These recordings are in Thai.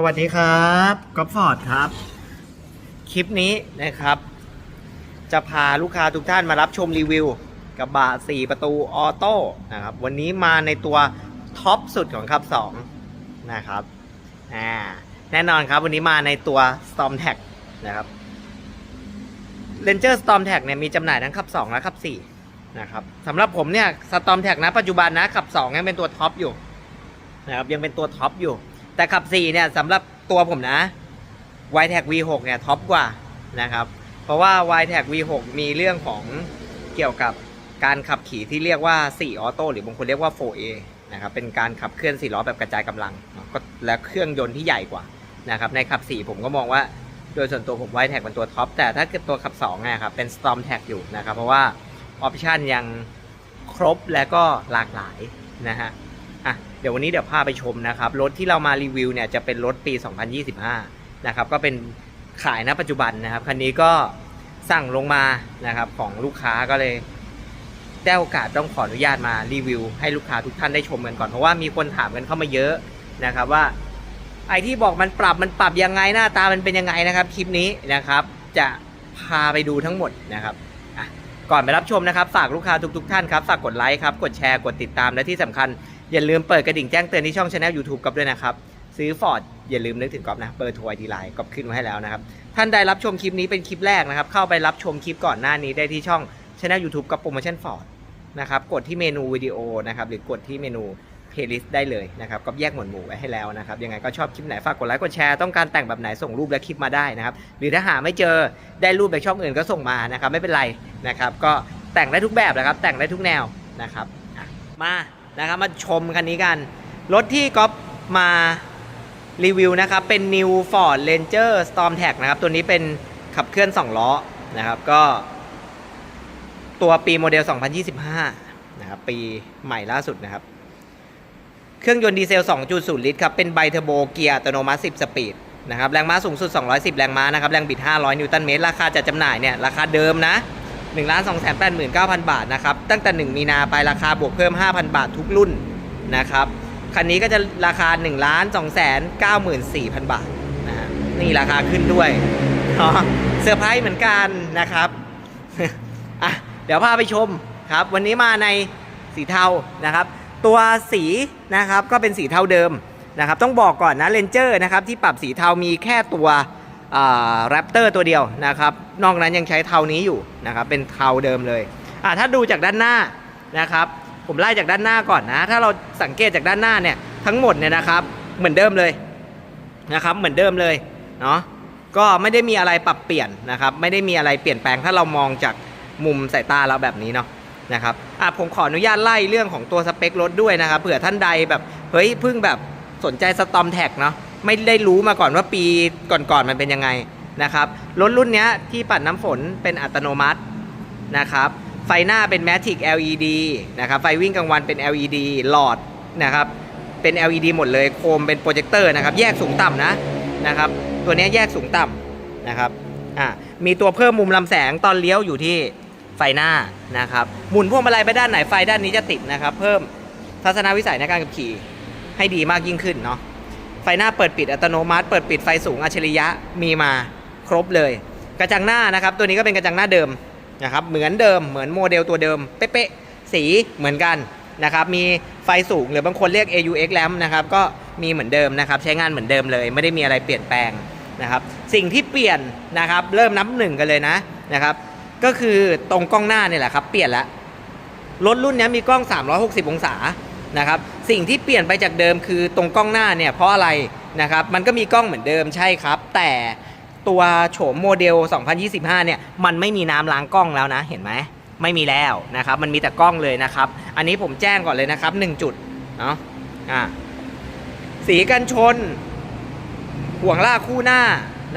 สวัสดีครับก๊อฟฟอร์ดครับ คลิปนี้นะครับ จะพาลูกค้าทุกท่านมารับชมรีวิว กระบะ 4 ประตูออโต้นะครับ วันนี้มาในตัวท็อปสุดของขับ2นะครับอ่าแน่นอนครับวันนี้มาในตัว Storm Tag นะครับ Ranger Storm Tag เนี่ยมีจำหน่ายทั้งขับ 2 และขับ 4 นะครับสำหรับผมเนี่ย Storm Tag นะปัจจุบันนะขับ 2 ยังเป็นตัวท็อปอยู่นะครับยังเป็นตัวท็อปอยู่ แต่ขับ4เนี่ยสำหรับตัวผมนะ y t a g V6 เนี่ยท็อปกว่านะครับ เพราะว่า y t a g V6 มีเรื่องของเกี่ยวกับการขับขี่ที่เรียกว่า4ออโต้หรือบางคนเรียกว่า 4A นะครับเป็นการขับเคลื่อน4ล้อแบบกระจายกำลังก็และเครื่องยนต์ที่ใหญ่กว่านะครับในขับ 4 ผมก็มองว่าโดยส่วนตัวผม y t a g เป็นตัวท็อปแต่ถ้าเกิดตัวขับ2เนี่ยครับเป็น Storm Tag อยู่นะครับเพราะว่าออปชันยังครบและก็หลากหลายนะฮะ เดี๋ยววันนี้เดี๋ยวพาไปชมนะครับรถที่เรามารีวิวเนี่ยจะเป็นรถปี 2025 นะครับก็เป็นขายณปัจจุบันนะครับคันนี้ก็สั่งลงมานะครับของลูกค้าก็เลยได้โอกาสต้องขออนุญาตมารีวิว ให้ลูกค้าทุกท่านได้ชมกันก่อนเพราะว่ามีคนถามกันเข้ามาเยอะนะครับว่า ไอที่บอกมันปรับมันปรับยังไงหน้าตามันเป็นยังไงนะครับคลิปนี้นะครับ จะพาไปดูทั้งหมดนะครับก่อนไปรับชมนะครับ ฝากลูกค้าทุกๆท่านครับฝากกดไลค์ครับกดแชร์กดติดตามและที่สำคัญ อย่าลืมเปิดกระดิ่งแจ้งเตือนที่ช่องช anel YouTube ก๊อฟด้วยนะครับ ซื้อฟอร์ดอย่าลืมนึกถึงก๊อฟนะเบอร์โทรไอดีไลน์ก๊อฟขึ้นไว้ให้แล้วนะครับ ท่านใดรับชมคลิปนี้เป็นคลิปแรกนะครับ เข้าไปรับชมคลิปก่อนหน้านี้ได้ที่ช่องช anel YouTube ก๊อฟโปรโมชั่นฟอร์ดนะครับกดที่เมนูวิดีโอนะครับหรือกดที่เมนู playlist ได้เลยนะครับก็แยกหมวดหมู่ไว้ให้แล้วนะครับ ยังไงก็ชอบคลิปไหนฝากกดไลค์กดแชร์ต้องการแต่งแบบไหนส่งรูปและคลิปมาได้นะครับ หรือถ้าหาไม่เจอได้รูปแบบช่องอื่นก็ส่งมานะครับ ไม่เป็นไรนะครับ ก็แต่งได้ทุกแบบนะครับ แต่งได้ทุกแนวนะครับมา นะครับ มาชมคันนี้กัน รถที่ก๊อฟมารีวิวนะครับ เป็น New Ford Ranger Storm Tag นะครับ ตัวนี้เป็นขับเคลื่อน 2 ล้อนะครับก็ ตัวปีโมเดล 2025 นะครับ ปีใหม่ล่าสุดนะครับ เครื่องยนต์ดีเซล 2.0 ลิตรครับ เป็นไบเทอร์โบเกียร์อัตโนมัติ 10 สปีดนะครับ แรงม้าสูงสุด 210 แรงม้านะครับ แรงบิด 500 นิวตันเมตร ราคาจัดจำหน่ายเนี่ย ราคาเดิมนะ 1 2 8 9 0 0 บาทนะครับ ตั้งแต่ 1 มีนาไปราคาบวกเพิ่ม 5,000 บาททุกรุ่นนะครับ คันนี้ก็จะราคา 1 2 9 4 0 0 0 บาทนะนี่ราคาขึ้นด้วยเนาะเซอร์ไพรส์เหมือนกันนะครับอะเดี๋ยวพาไปชมครับ วันนี้มาในสีเทานะครับ ตัวสีนะครับก็เป็นสีเทาเดิมนะครับ ต้องบอกก่อนนะเลนเจอร์นะครับที่ปรับสีเทามีแค่ตัว แรปเตอร์ตัวเดียวนะครับ นอกนั้นยังใช้เทานี้อยู่นะครับ เป็นเทาเดิมเลยถ้าดูจากด้านหน้านะครับ ผมไล่จากด้านหน้าก่อนนะ ถ้าเราสังเกตจากด้านหน้าเนี่ยทั้งหมดเนี่ยนะครับ เหมือนเดิมเลยนะครับ เหมือนเดิมเลยเนาะ ก็ไม่ได้มีอะไรปรับเปลี่ยนนะครับ ไม่ได้มีอะไรเปลี่ยนแปลงถ้าเรามองจากมุมสายตาเราแบบนี้เนาะนะครับอะผมขออนุญาตไล่เรื่องของตัวสเปครถด้วยนะครับเผื่อท่านใดแบบเฮ้ยเพิ่งแบบสนใจสตอมแท็กเนาะ ไม่ได้รู้มาก่อนว่าปีก่อนๆมันเป็นยังไงนะครับรถรุ่นนี้ที่ปัดน้ำฝนเป็นอัตโนมัตินะครับไฟหน้าเป็น Matic LED นะครับไฟวิ่งกลางวันเป็น LED หลอดนะครับเป็น LED หมดเลยโคมเป็นโปรเจคเตอร์นะครับแยกสูงต่ำนะนะครับตัวนี้แยกสูงต่ำนะครับอ่ามีตัวเพิ่มมุมลำแสงตอนเลี้ยวอยู่ที่ไฟหน้านะครับหมุนพวงมาลัยไปด้านไหนไฟด้านนี้จะติดนะครับ เพิ่มทัศนวิสัยในการขับขี่ให้ดีมากยิ่งขึ้นเนาะ ไฟหน้าเปิดปิดอัตโนมัติ เปิดปิดไฟสูงอัจฉริยะมีมาครบเลย กระจังหน้านะครับ ตัวนี้ก็เป็นกระจังหน้าเดิมนะครับเหมือนเดิมเหมือนโมเดลตัวเดิม เป๊ะๆสีเหมือนกันนะครับมีไฟสูงหรือบางคนเรียก AUX lamp นะครับก็มีเหมือนเดิมนะครับใช้งานเหมือนเดิมเลย ไม่ได้มีอะไรเปลี่ยนแปลงนะครับสิ่งที่เปลี่ยนนะครับเริ่มนับหนึ่งกันเลยนะนะครับก็คือตรงกล้องหน้าเนี่ยแหละครับเปลี่ยนละรถรุ่นนี้มีกล้อง 360 องศา นะครับสิ่งที่เปลี่ยนไปจากเดิมคือตรงกล้องหน้าเนี่ยเพราะอะไรนะครับมันก็มีกล้องเหมือนเดิมใช่ครับ แต่ตัวโฉมโมเดล 2025 เนี่ยมันไม่มีน้ำล้างกล้องแล้วนะเห็นไหมไม่มีแล้วนะครับมันมีแต่กล้องเลยนะครับ อันนี้ผมแจ้งก่อนเลยนะครับ 1 จุดเนาะอ่าสีกันชน ห่วงล่าคู่หน้า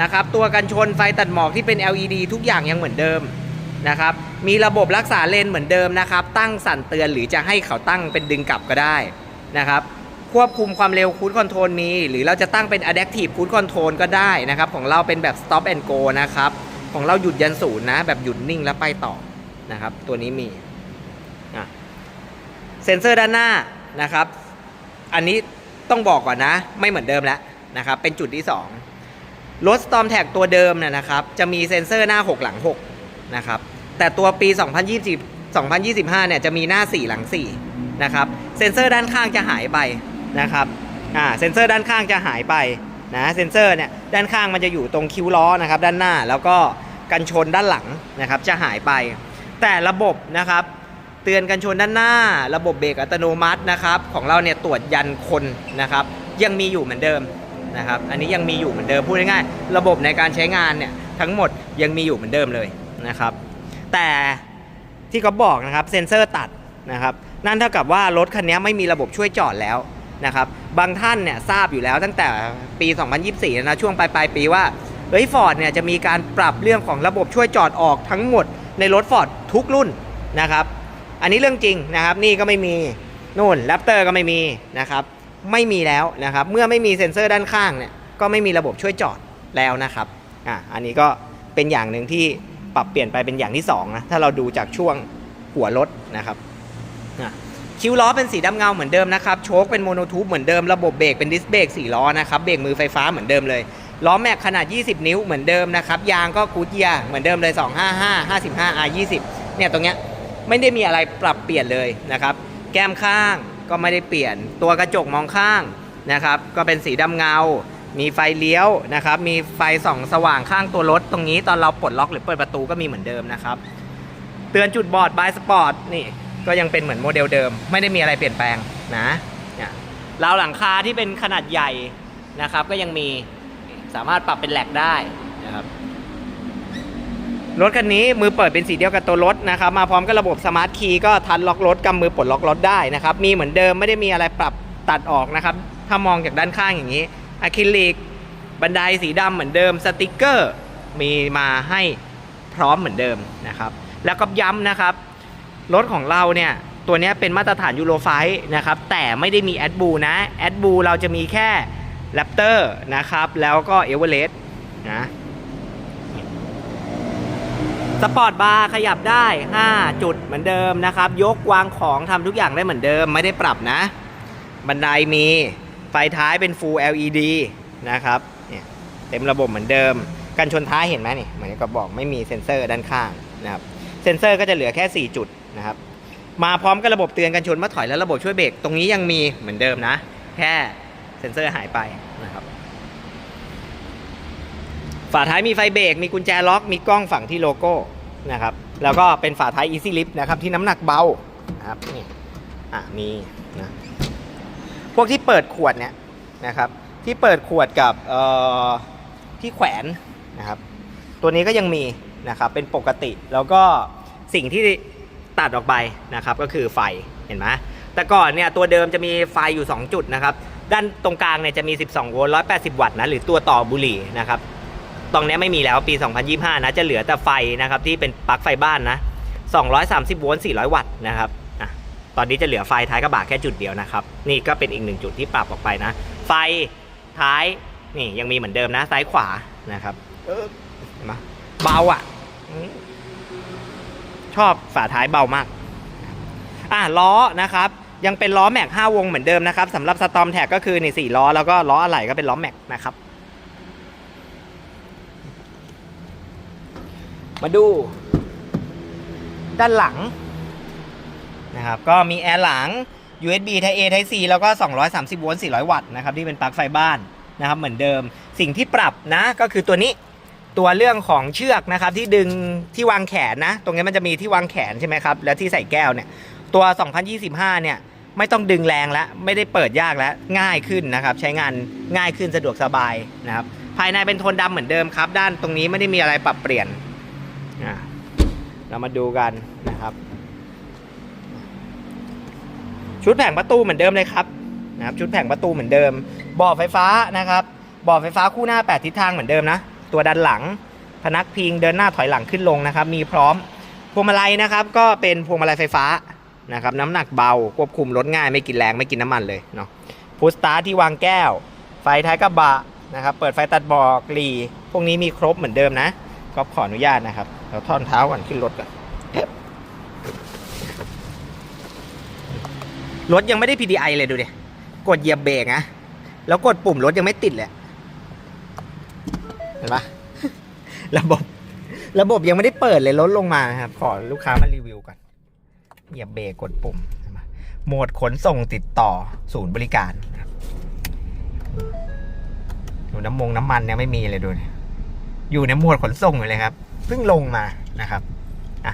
นะครับ ตัวกันชนไฟตัดหมอกที่เป็น LED ทุกอย่างยังเหมือนเดิมนะครับ มีระบบรักษาเลนเหมือนเดิมนะครับ ตั้งสั่นเตือนหรือจะให้เขาตั้งเป็นดึงกลับก็ได้นะครับ ควบคุมความเร็วคูดคอนโทรลมี หรือเราจะตั้งเป็น adaptive cruise control ก็ได้นะครับ ของเราเป็นแบบ stop and go นะครับ ของเราหยุดยันศูนย์นะ แบบหยุดนิ่งแล้วไปต่อนะครับ ตัวนี้มีเซ็นเซอร์ด้านหน้านะครับ อันนี้ต้องบอกก่อนนะ ไม่เหมือนเดิมแล้วนะครับ เป็นจุดที่ 2รถ Storm t a g ตัวเดิมน่นะครับ จะมีเซ็นเซอร์หน้า 6 หลัง 6 นะครับ แต่ตัวปี 2020 2025 เนี่ยจะมีหน้า 4 หลัง 4 นะครับ เซ็นเซอร์ด้านข้างจะหายไปนะครับ อ่า เซ็นเซอร์ด้านข้างจะหายไปนะ เซ็นเซอร์เนี่ยด้านข้างมันจะอยู่ตรงคิ้วล้อนะครับด้านหน้า แล้วก็กันชนด้านหลังนะครับจะหายไป แต่ระบบนะครับเตือนกันชนด้านหน้า ระบบเบรกอัตโนมัตินะครับของเราเนี่ยตรวจยันคนนะครับยังมีอยู่เหมือนเดิมนะครับอันนี้ยังมีอยู่เหมือนเดิมพูดง่ายๆระบบในการใช้งานเนี่ยทั้งหมดยังมีอยู่เหมือนเดิมเลยนะครับ แต่ที่เขาบอกนะครับเซ็นเซอร์ตัดนะครับนั่นเท่ากับว่ารถคันนี้ไม่มีระบบช่วยจอดแล้วนะครับบางท่านเนี่ยทราบอยู่แล้วตั้งแต่ปี 2024 นะช่วงปลายปลายปีว่าเฮ้ยฟอร์ดเนี่ยจะมีการปรับเรื่องของระบบช่วยจอดออกทั้งหมดในรถฟอร์ดทุกรุ่นนะครับอันนี้เรื่องจริงนะครับนี่ก็ไม่มีนู่นแรปเตอร์ก็ไม่มีนะครับไม่มีแล้วนะครับเมื่อไม่มีเซ็นเซอร์ด้านข้างเนี่ยก็ไม่มีระบบช่วยจอดแล้วนะครับอะอันนี้ก็เป็นอย่างหนึ่งที่ ปรับเปลี่ยนไปเป็นอย่างที่สองนะถ้าเราดูจากช่วงหัวรถนะครับคิ้วล้อเป็นสีดำเงาเหมือนเดิมนะครับโชคเป็นโมโนทูบเหมือนเดิมระบบเบรกเป็นดิสเบรกสี่ล้อนะครับเบรกมือไฟฟ้าเหมือนเดิมเลยล้อแม็กขนาด 20 นิ้วเหมือนเดิมนะครับยางก็กูดเยียเหมือนเดิมเลย 255 55 R 20เนี่ยตรงเนี้ยไม่ได้มีอะไรปรับเปลี่ยนเลยนะครับแก้มข้างก็ไม่ได้เปลี่ยนตัวกระจกมองข้างนะครับก็เป็นสีดำเงา มีไฟเลี้ยวนะครับ มีไฟส่องสว่างข้างตัวรถตรงนี้ตอนเราปลดล็อกหรือเปิดประตูก็มีเหมือนเดิมนะครับ เตือนจุดบอดบายสปอร์ตนี่ก็ยังเป็นเหมือนโมเดลเดิม ไม่ได้มีอะไรเปลี่ยนแปลงนะเนี่ยราวหลังคาที่เป็นขนาดใหญ่นะครับ ก็ยังมีสามารถปรับเป็นแหลกได้นะครับรถคันนี้มือเปิดเป็นสีเดียวกับตัวรถนะครับมาพร้อมกับระบบสมาร์ทคีย์ก็ทันล็อกรถกำมือปลดล็อกรถได้นะครับ มีเหมือนเดิมไม่ได้มีอะไรปรับตัดออกนะครับ ถ้ามองจากด้านข้างอย่างนี้ อะคริลิก บันไดสีดำเหมือนเดิม สติกเกอร์ มีมาให้พร้อมเหมือนเดิมนะครับ แล้วก็ย้ำนะครับ รถของเราเนี่ย ตัวนี้เป็นมาตรฐานยูโรไฟนะครับ แต่ไม่ได้มีแอดบูนะแอดบูเราจะมีแค่แรปเตอร์นะครับ แล้วก็เอเวอเรสต์นะสปอร์ตบาร์ขยับได้ 5 จุดเหมือนเดิมนะครับ ยกวางของทำทุกอย่างได้เหมือนเดิม ไม่ได้ปรับนะ บันไดมี ไฟท้ายเป็น Full LED นะครับเนี่ยเต็มระบบเหมือนเดิม กันชนท้ายเห็นไหมนี่เหมือนกับบอกไม่มีเซ็นเซอร์ด้านข้างนะครับเซ็นเซอร์ก็จะเหลือแค่ 4 จุดนะครับมาพร้อมกับระบบเตือนกันชนเมื่อถอยและระบบช่วยเบรกตรงนี้ยังมีเหมือนเดิมนะ แค่เซ็นเซอร์หายไปนะครับฝาท้ายมีไฟเบรกมีกุญแจล็อกมีกล้องฝั่งที่โลโก้นะครับแล้วก็เป็นฝาท้าย Easy Lift นะครับที่น้ำหนักเบานะครับนี่อะมี พวกที่เปิดขวดเนี่ยนะครับ ที่เปิดขวดกับที่แขวนนะครับ ตัวนี้ก็ยังมีนะครับเป็นปกติแล้วก็สิ่งที่ตัดออกไปนะครับ ก็คือไฟเห็นไหมแต่ก่อนเนี่ยตัวเดิมจะมีไฟอยู่ 2 จุดนะครับ ด้านตรงกลางเนี่ยจะมี 12 โวลต์ 180 วัตต์นะหรือตัวต่อบุหรี่นะครับตรงนี้ไม่มีแล้วปี 2025 นะจะเหลือแต่ไฟนะครับที่เป็นปลั๊กไฟบ้านนะ 230 โวลต์ 400 วัตต์นะครับ อะตอนนี้จะเหลือไฟท้ายกระบะแค่จุดเดียวนะครับ นี่ก็เป็นอีกหนึ่งจุดที่ปรับออกไปนะ ไฟท้ายนี่ยังมีเหมือนเดิมนะซ้ายขวานะครับเออเห็นไหมเบาอะ ชอบฝาท้ายเบามาก อะล้อนะครับ ยังเป็นล้อแม็ก5วงเหมือนเดิมนะครับสำหรับสตอมแท็กก็คือนี่สี่ล้อแล้วก็ล้ออะไหล่ก็เป็นล้อแม็กนะครับ มาดู ด้านหลัง นะครับก็มีแอร์หลัง USB Type A Type C แล้วก็ 230 โวลต์ 400 วัตต์นะครับที่เป็นปลั๊กไฟบ้านนะครับเหมือนเดิม สิ่งที่ปรับนะก็คือตัวนี้ตัวเรื่องของเชือกนะครับที่ดึงที่วางแขนนะ ตรงนี้มันจะมีที่วางแขนใช่ไหมครับ แล้วที่ใส่แก้วเนี่ยตัว 2025 เนี่ยไม่ต้องดึงแรงแล้วไม่ได้เปิดยากแล้วง่ายขึ้นนะครับ ใช้งานง่ายขึ้นสะดวกสบายนะครับ ภายในเป็นโทนดำเหมือนเดิมครับ ด้านตรงนี้ไม่ได้มีอะไรปรับเปลี่ยนอะเรามาดูกันนะครับ ชุดแผงประตูเหมือนเดิมเลยครับนะครับชุดแผงประตูเหมือนเดิมบ่อไฟฟ้านะครับบ่อไฟฟ้าคู่หน้า 8 ทิศทางเหมือนเดิมนะ ตัวด้านหลังพนักพิงเดินหน้าถอยหลังขึ้นลงนะครับ มีพร้อมพวงมาลัยนะครับ ก็เป็นพวงมาลัยไฟฟ้านะครับน้ำหนักเบาควบคุมรถง่ายไม่กินแรงไม่กินน้ำมันเลยเนาะพุชสตาร์ทที่วางแก้ว ไฟท้ายกระบะนะครับ เปิดไฟตัดบอกหลีพวกนี้มีครบเหมือนเดิมนะก็ขออนุญาตนะครับเราท่อนเท้าก่อนขึ้นรถก่อน รถยังไม่ได้ PDI เลยดูดิ กดเหยียบเบรกนะ แล้วกดปุ่มรถยังไม่ติดเลย เห็นปะระบบ ระบบยังไม่ได้เปิดเลยลดลงมาครับ ขอลูกค้ามารีวิวก่อน เหยียบเบรกกดปุ่ม โหมดขนส่งติดต่อศูนย์บริการดูน้ำมงน้ำมันเนี่ยไม่มีเลยดูเนี่ยอยู่ในโหมดขนส่งอยู่เลยครับ เพิ่งลงมานะครับ อะ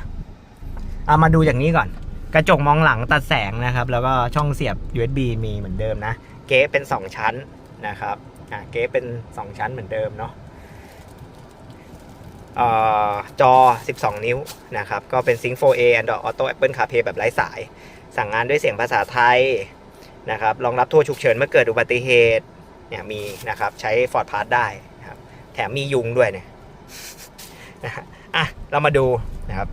เอามาดูอย่างนี้ก่อน กระจกมองหลังตัดแสงนะครับ แล้วก็ช่องเสียบ USB มีเหมือนเดิมนะ เก๊เป็น 2 ชั้นนะครับอะเก๊เป็น 2 ชั้นเหมือนเดิมเนาะออจอ 12 นิ้วนะครับ ก็เป็น Sync 4A Android Auto Apple CarPlay แบบไร้สาย สั่งงานด้วยเสียงภาษาไทยนะครับ รองรับโทรฉุกเฉินเมื่อเกิดอุบัติเหตุ เนี่ยมีนะครับ ใช้ Ford Pass ได้นะครับ แถมมียุงด้วยเนี่ยนะฮะอะ เรามาดูนะครับ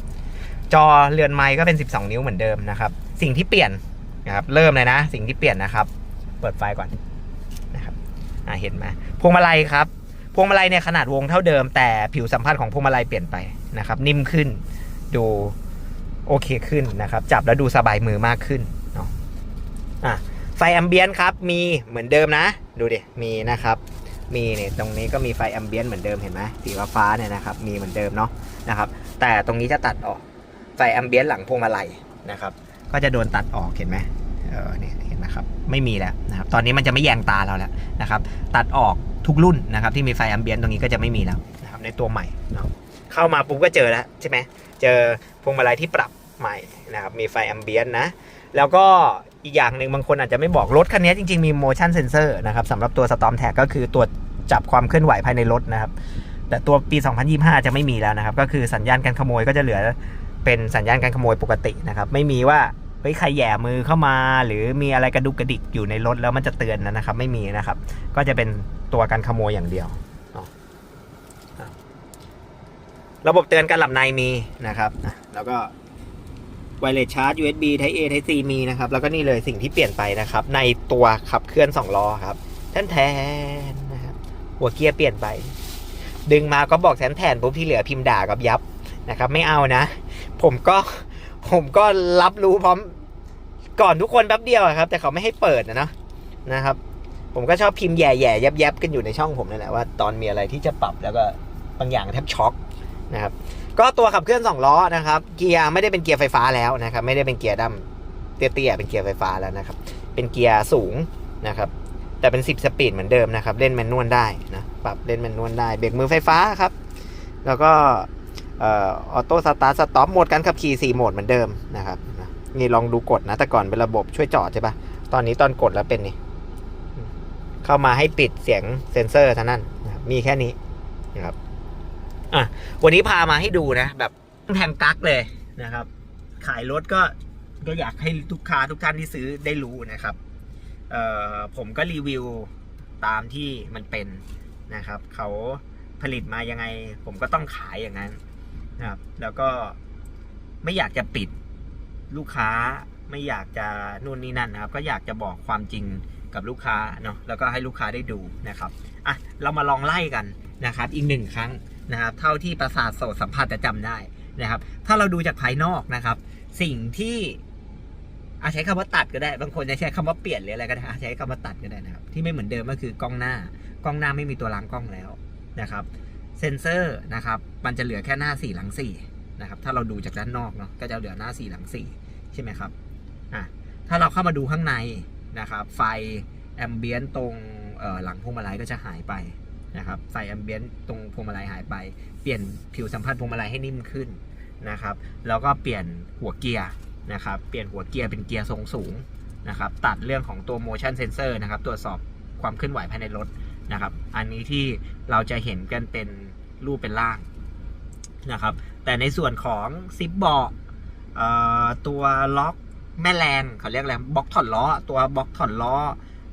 จอเรือนไม้ก็เป็น 12 นิ้วเหมือนเดิมนะครับ สิ่งที่เปลี่ยนนะครับเริ่มเลยนะ สิ่งที่เปลี่ยนนะครับ เปิดไฟก่อนนะครับอ่าเห็นไหมพวงมาลัยครับพวงมาลัยเนี่ยขนาดวงเท่าเดิมแต่ผิวสัมผัสของพวงมาลัยเปลี่ยนไปนะครับ นิ่มขึ้นดูโอเคขึ้นนะครับ จับแล้วดูสบายมือมากขึ้นเนาะอะไฟแอมเบียนครับมีเหมือนเดิมนะ ดูดิมีนะครับ มีเนี่ยตรงนี้ก็มีไฟแอมเบียนเหมือนเดิมเห็นไหมสีฟ้าเนี่ยนะครับ มีเหมือนเดิมเนาะนะครับ แต่ตรงนี้จะตัดออก ไฟแอมเบียนหลังพวงมาลัยนะครับ ก็จะโดนตัดออกเห็นไหมเออเนี่ยเห็นไหมครับไม่มีแล้วนะครับตอนนี้มันจะไม่แยงตาเราแล้วนะครับ ตัดออกทุกรุ่นนะครับ ที่มีไฟแอมเบียนตรงนี้ก็จะไม่มีแล้วนะครับในตัวใหม่เนาะเข้ามาปุ๊บก็เจอแล้วใช่ไหมเจอพวงมาลัยที่ปรับใหม่นะครับมีไฟแอมเบียนนะแล้วก็อีกอย่างหนึ่งบางคนอาจจะไม่บอกรถคันนี้จริงๆมี motion sensor นะครับสำหรับตัว storm tag ก็คือตัวจับความเคลื่อนไหวภายในรถนะครับ แต่ตัวปี 2025 จะไม่มีแล้วนะครับ ก็คือสัญญาณการขโมยก็จะเหลือ เป็นสัญญาณการขโมยปกตินะครับ ไม่มีว่าเฮ้ยใครแย่มือเข้ามา หรือมีอะไรกระดุกกระดิกอยู่ในรถแล้วมันจะเตือนนะครับ ไม่มีนะครับ ก็จะเป็นตัวการขโมยอย่างเดียว ระบบเตือนการหลับในมีนะครับ แล้วก็ไวเลสชาร์จ USB Type A Type C มีนะครับ แล้วก็นี่เลยสิ่งที่เปลี่ยนไปนะครับ ในตัวขับเคลื่อน 2 ล้อครับแทนแทนนะครับหัวเกียร์เปลี่ยนไป ดึงมาก็บอกแทนแทนปุ๊บที่เหลือพิมพ์ด่ากับยับนะครับ ไม่เอานะ ผมก็ผมก็รับรู้พร้อมก่อนทุกคนแป๊บเดียวครับ แต่เขาไม่ให้เปิดนะเนาะนะครับ ผมก็ชอบพิมพ์แย่แย่ๆยับยับๆกันอยู่ในช่องผมนั่นแหละว่าตอนมีอะไรที่จะปรับแล้วก็บางอย่างแทบช็อกนะครับ ก็ตัวขับเคลื่อนสองล้อนะครับ เกียร์ไม่ได้เป็นเกียร์ไฟฟ้าแล้วนะครับ ไม่ได้เป็นเกียร์ดำเตี้ยๆเป็นเกียร์ไฟฟ้าแล้วนะครับ เป็นเกียร์สูงนะครับ แต่เป็น 10 สปีดเหมือนเดิมนะครับ เล่นแมนนวลได้นะปรับเล่นแมนนวลได้เบรกมือไฟฟ้าครับ แล้วก็ ออโต้สตาร์ทสต็อปโหมดการขับขี่4โหมดเหมือนเดิมนะครับนี่ลองดูกดนะแต่ก่อนเป็นระบบช่วยจอดใช่ปะตอนนี้ตอนกดแล้วเป็นนี่ เข้ามาให้ปิดเสียงเซ็นเซอร์เท่านั้นมีแค่นี้นะครับอะวันนี้พามาให้ดูนะ แบบแทงกั๊กเลยนะครับ ขายรถก็ก็อยากให้ทุกค้าทุกท่านที่ซื้อได้รู้นะครับเอ่อผมก็รีวิวตามที่มันเป็นนะครับ เขาผลิตมายังไง ผมก็ต้องขายอย่างนั้น นะครับ แล้วก็ไม่อยากจะปิดลูกค้า ไม่อยากจะนู่นนี่นั่นนะครับ ก็อยากจะบอกความจริงกับลูกค้าเนาะแล้วก็ให้ลูกค้าได้ดูนะครับอะเรามาลองไล่กันนะครับ อีกหนึ่งครั้งนะครับ เท่าที่ประสาทโสตสัมผัสจะจำได้นะครับ ถ้าเราดูจากภายนอกนะครับ สิ่งที่อาใช้คำว่าตัดก็ได้ บางคนจะใช้คำว่าเปลี่ยนหรืออะไรก็ได้อะใช้คำว่าตัดก็ได้นะครับ ที่ไม่เหมือนเดิมก็คือกล้องหน้ากล้องหน้าไม่มีตัวล้างกล้องแล้วนะครับ เซนเซอร์นะครับ มันจะเหลือแค่หน้าสี่หลังสี่นะครับ ถ้าเราดูจากด้านนอกเนาะ ก็จะเหลือหน้าสี่หลังสี่ใช่ไหมครับ อะ ถ้าเราเข้ามาดูข้างในนะครับ ไฟแอมเบียนตรงหลังพวงมาลัยก็จะหายไปนะครับ ไฟแอมเบียนตรงพวงมาลัยหายไป เปลี่ยนผิวสัมผัสพวงมาลัยให้นิ่มขึ้นนะครับ แล้วก็เปลี่ยนหัวเกียร์นะครับ เปลี่ยนหัวเกียร์เป็นเกียร์ทรงสูงนะครับ ตัดเรื่องของตัว motion sensor นะครับ ตรวจสอบความเคลื่อนไหวภายในรถ นะครับ อันนี้ที่เราจะเห็นกันเป็นรูปเป็นร่างนะครับ แต่ในส่วนของซิปเบาะเอ่อตัวล็อกแม่แรงเขาเรียกอะไรบล็อกถอดล้อ ตัวบล็อกถอดล้อ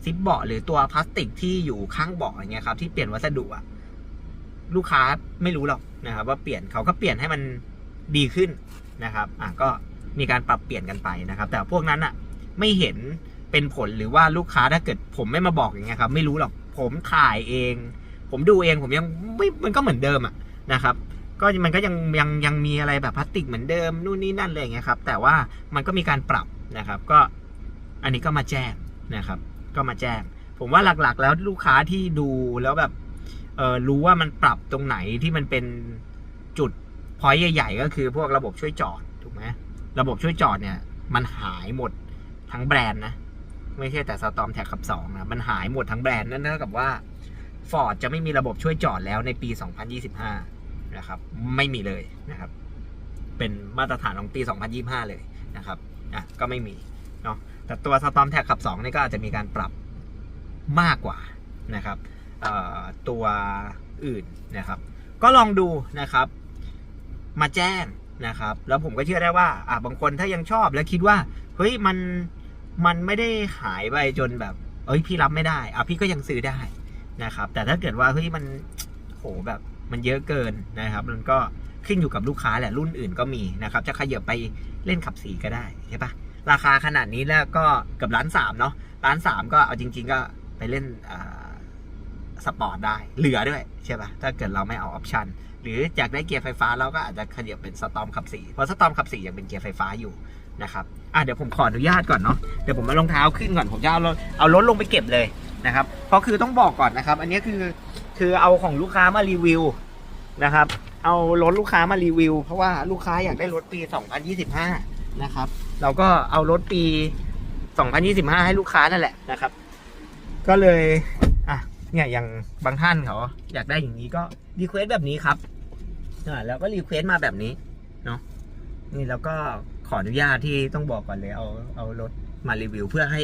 ซิปเบาะหรือตัวพลาสติกที่อยู่ข้างเบาะอย่างเงี้ยครับที่เปลี่ยนวัสดุอะลูกค้าไม่รู้หรอกนะครับ ว่าเปลี่ยนเขาก็เปลี่ยนให้มันดีขึ้นนะครับอะก็มีการปรับเปลี่ยนกันไปนะครับ แต่พวกนั้นอะไม่เห็นเป็นผลหรือว่าลูกค้าถ้าเกิดผมไม่มาบอกอย่างเงี้ยครับ ไม่รู้หรอก ผมถ่ายเอง ผมดูเองผมยังไม่มันก็เหมือนเดิมอะนะครับ ก็มันก็ยังยังยังมีอะไรแบบพลาสติกเหมือนเดิมนู่นนี่นั่นเลยอย่างเงี้ยครับ แต่ว่ามันก็มีการปรับนะครับ ก็อันนี้ก็มาแจ้งนะครับ ก็มาแจ้ง ผมว่าหลักๆ แล้วลูกค้าที่ดูแล้วแบบเออรู้ว่ามันปรับตรงไหนที่มันเป็นจุดพอยใหญ่ ๆ ก็คือพวกระบบช่วยจอดถูกไหมระบบช่วยจอดเนี่ย มันหายหมดทั้งแบรนด์นะ ไม่ใช่แต่สตอมแท็กขับสองนะมันหายหมดทั้งแบรนด์นั่นเท่ากับว่า Ford จะไม่มีระบบช่วยจอดแล้วในปี 2025 นะครับ ไม่มีเลยนะครับ เป็นมาตรฐานของปี 2025 เลยนะครับอะก็ไม่มีเนาะแต่ตัวสตอมแท็กขับ2นี่ก็อาจจะมีการปรับมากกว่านะครับตัวอื่นนะครับ ก็ลองดูนะครับ มาแจ้งนะครับ แล้วผมก็เชื่อได้ว่าอะบางคนถ้ายังชอบแล้วคิดว่าเฮ้ยมัน มันไม่ได้หายไปจนแบบ เอ้ยพี่รับไม่ได้อะพี่ก็ยังซื้อได้นะครับ แต่ถ้าเกิดว่าเฮ้ยมันโหแบบมันเยอะเกินนะครับ มันก็ขึ้นอยู่กับลูกค้าแหละรุ่นอื่นก็มีนะครับ จะขยับไปเล่นขับสีก็ได้ใช่ปะราคาขนาดนี้แล้วก็เกับล้านสามเนาะล้านสามก็เอาจริง ๆ ก็ไปเล่นสปอร์ตได้เหลือด้วยใช่ปะถ้าเกิดเราไม่เอาออปชันหรืออยากได้เกียร์ไฟฟ้าเราก็อาจจะขยับเป็นสตอมขับสีเพราะสตอมขับสียังเป็นเกียร์ไฟฟ้าอยู่นะครับอะเดี๋ยวผมขออนุญาตก่อนเนาะเดี๋ยวผมมารองเท้าขึ้นก่อนผมจะเอารถเอารถลงไปเก็บเลยนะครับเพราะคือต้องบอกก่อนนะครับ อันนี้คือคือเอาของลูกค้ามารีวิวนะครับ เอารถลูกค้ามารีวิว เพราะว่าลูกค้าอยากได้รถปี 2025 นะครับ เราก็เอารถปี 2025 ให้ลูกค้านั่นแหละนะครับ ก็เลยอะเนี่ยอย่างบางท่านเขาอยากได้อย่างนี้ก็รีเควสแบบนี้ครับอ่าแล้วก็รีเควสมาแบบนี้เนาะนี่แล้วก็ ขออนุญาตที่ต้องบอกก่อนเลยเอาเอารถมารีวิว เพื่อให้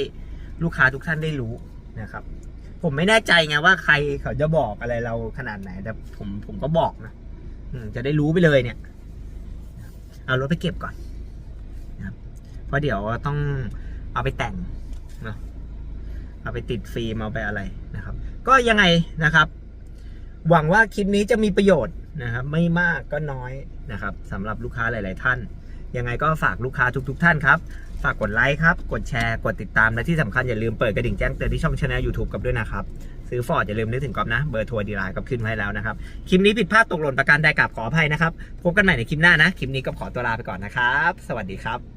ลูกค้าทุกท่านได้รู้นะครับ ผมไม่แน่ใจไงว่าใครเขาจะบอกอะไรเราขนาดไหน แต่ผมผมก็บอกนะจะได้รู้ไปเลยเนี่ย เอารถไปเก็บก่อนนะครับเพราะเดี๋ยวต้องเอาไปแต่งเนาะเอาไปติดฟิล์มเอาไปอะไรนะครับ ก็ยังไงนะครับ หวังว่าคลิปนี้จะมีประโยชน์นะครับ ไม่มากก็น้อยนะครับสำหรับลูกค้าหลาย ๆ ท่าน ยังไงก็ฝากลูกค้าทุกๆท่านครับ ฝากกดไลค์ครับ กดแชร์ กดติดตาม และที่สำคัญอย่าลืมเปิดกระดิ่งแจ้งเตือนที่ช่องชาแนลยูทูบกับด้วยนะครับ ซื้อฟอร์ดอย่าลืมนึกถึงก๊อฟนะ เบอร์โทรดีไลน์ก็ขึ้นไว้แล้วนะครับ คลิปนี้ผิดพลาดตกหล่นประการใดกับขออภัยนะครับ พบกันใหม่ในคลิปหน้านะ คลิปนี้ก็ขอตัวลาไปก่อนนะครับ สวัสดีครับ